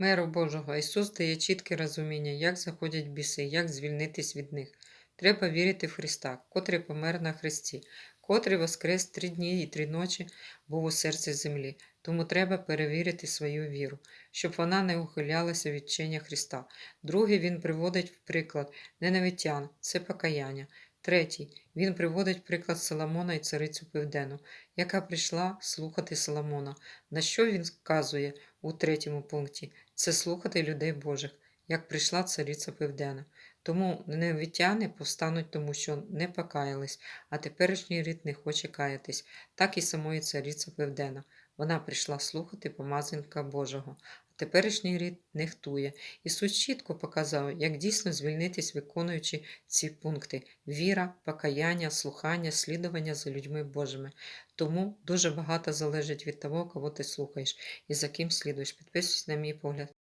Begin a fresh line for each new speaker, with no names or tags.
Меру Божого, Ісус дає чітке розуміння, як заходять біси, як звільнитись від них. Треба вірити в Христа, котрий помер на Христі, котрий воскрес три дні і три ночі був у серці землі. Тому треба перевірити свою віру, щоб вона не ухилялася від вчення Христа. Другий він приводить в приклад ненавитян, це покаяння. Третій він приводить приклад Соломона і царицю Південну, яка прийшла слухати Соломона. На що він вказує у третьому пункті? Це слухати людей Божих, як прийшла цариця Південна. Тому ненавитяни повстануть, тому що не покаялись, а теперішній рід не хоче каятись, так і самої цариця Південна. Вона прийшла слухати помазанка Божого, теперішній рід нехтує. Ісус чітко показав, як дійсно звільнитись, виконуючи ці пункти: віра, покаяння, слухання, слідування за людьми Божими. Тому дуже багато залежить від того, кого ти слухаєш і за ким слідуєш. Підписуйся на мій погляд.